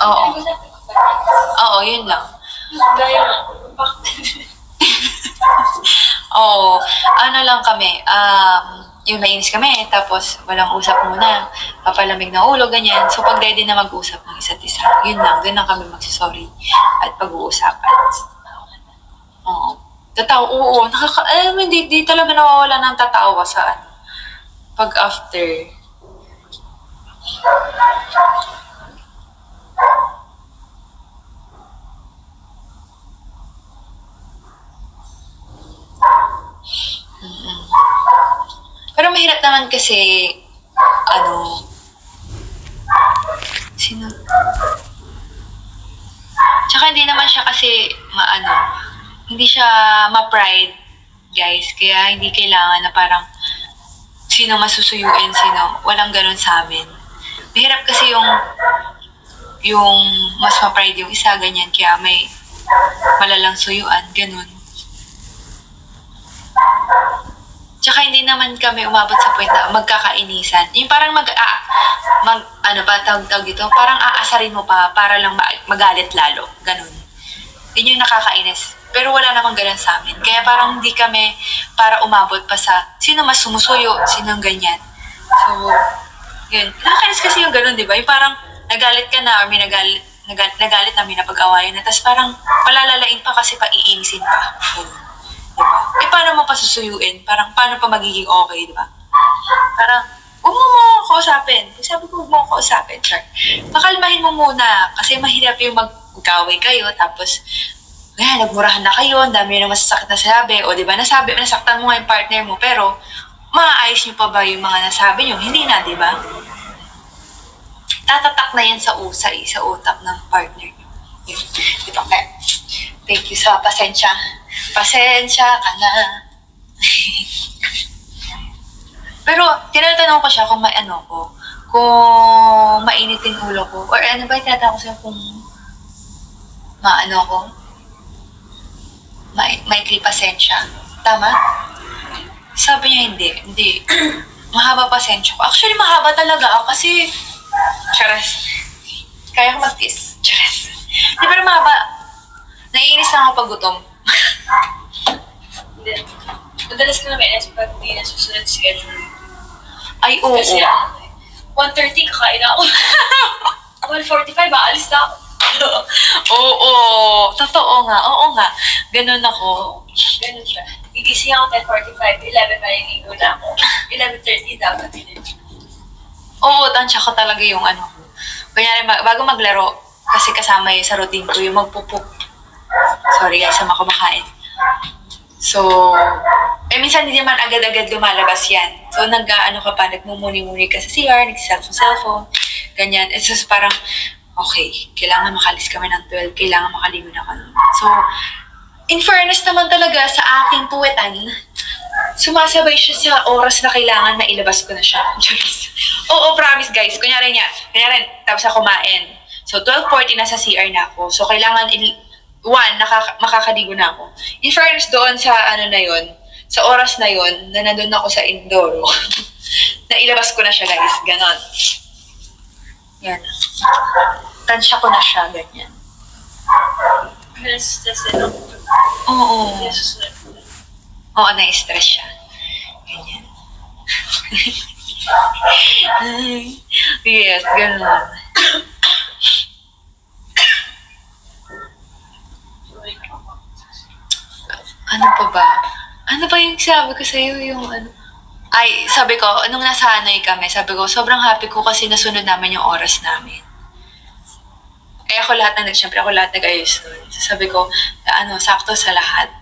Oo. Hindi? Oo, yun lang. Gaya. Bakit? Oo. Ano lang kami, um, yung mainis kami, tapos walang usap muna. Papalamig na ulo, ganyan. So, pag ready na mag-usap ng isa't isa, yun lang. Doon lang kami magsasorry at pag-uusapan. Oo. Tatawa, oo. Nakaka, eh, hindi, di talaga nawawala ng tatawa sa ano. Pag after. Pero mahirap naman kasi, ano, sino? Tsaka hindi naman siya kasi, maano, hindi siya ma-pride, guys. Kaya hindi kailangan na parang, sino masusuyuin, sino. Walang ganun sa amin. Mahirap kasi yung, yung mas ma-pride yung isa, ganyan. Kaya may malalang suyuan, ganun. Tsaka hindi naman kami umabot sa point na magkakainisan. Yung parang mag, ah, mag ano ba, tawag tawag dito, parang aasarin mo pa para lang ma- magalit lalo. Ganun. Yun yung nakakainis. Pero wala namang ganun sa amin. Kaya parang hindi kami para umabot pa sa sino mas sumusuyo, sino ganyan. So, yun. Nakakainis kasi yung ganun, di ba? Yung parang nagalit ka na or may nagalit, nagal, nagalit na may napag-awayan na. Tapos parang palalalain pa kasi paiinisin pa. Ganun. Diba? Eh, paano mo pasusuyuin? Parang, paano pa magiging okay, di ba? Parang, huwag mo mo kausapin. Sabi ko, huwag mo kausapin, Char. Pakalmahin mo muna. Kasi mahirap yung mag-gaway kayo, tapos, ngayon, nagmurahan na kayo, ang dami na masasakit na sabi, o di ba, nasabi, nasaktan mo nga yung partner mo, pero, maaayos niyo pa ba yung mga nasabi niyo? Hindi na, di ba? Tatatak na yan sa usay, sa utak ng partner niyo. Yun. Dito, kaya, thank you sa pasensya. Pasensya ka na. Pero, tinatanong ko siya kung may ano ko, kung mainit yung ulo ko, or ano ba tinatanong ko siya kung maano ko, may, may pasensya. Tama? Sabi niya hindi, hindi. mahaba pasensya ko. Actually, mahaba talaga ako kasi, charas, kaya ko mag-kiss. Charas. Di pero mahaba. Naiinis lang ako pag gutom. Hindi. Madalas ka naman inis pag hindi na susunod sa schedule. Ay, oo. Kasi ano, 1.30 kakain ako. 1.45, aalis na ako. Oo, totoo nga, oo nga. Ganun ako. Ganun siya. Gigising ako 10.45, 11 maliligo na ako. 11.30 dapat din. Oo, tansya ko talaga yung ano ma- bago maglaro, kasi kasama yun sa routine ko, yung magpupuk. Sorry guys, sa mga kumakain. So, eh minsan hindi naman agad-agad lumalabas yan. So, nag-ano ka pa, nagmumuni-muni ka sa CR, nag-cellphone-cellphone, ganyan. It's just parang, okay, kailangan makalis kami ng 12, kailangan makaligo na kami. So, in fairness naman talaga sa aking puwetan, sumasabay siya sa oras na kailangan na ilabas ko na siya. Charis. Oo, promise guys. Kunyari niya, kunyari, tapos ako kumain. So, 12.40 na sa CR na ako. So, kailangan, il- one, nakaka- makakaligo na ako. In fairness doon sa ano na yon sa oras na yon na nandun ako sa Indoro, na ilabas ko na siya guys. Ganon. Yan. Tansya ko na siya, ganyan. Stress din ako. Oo. Oo, na-stress siya. Ganyan. Yes, ganun. Ano pa ba? Ano ba yung sabi ko sa'yo yung ano? Ay, sabi ko, nung nasa Hanoi kami, sabi ko, sobrang happy ko kasi nasunod namin yung oras namin. Ako lahat na, syempre ako lahat nag-ayos nun. Sabi ko, ano, sakto sa lahat.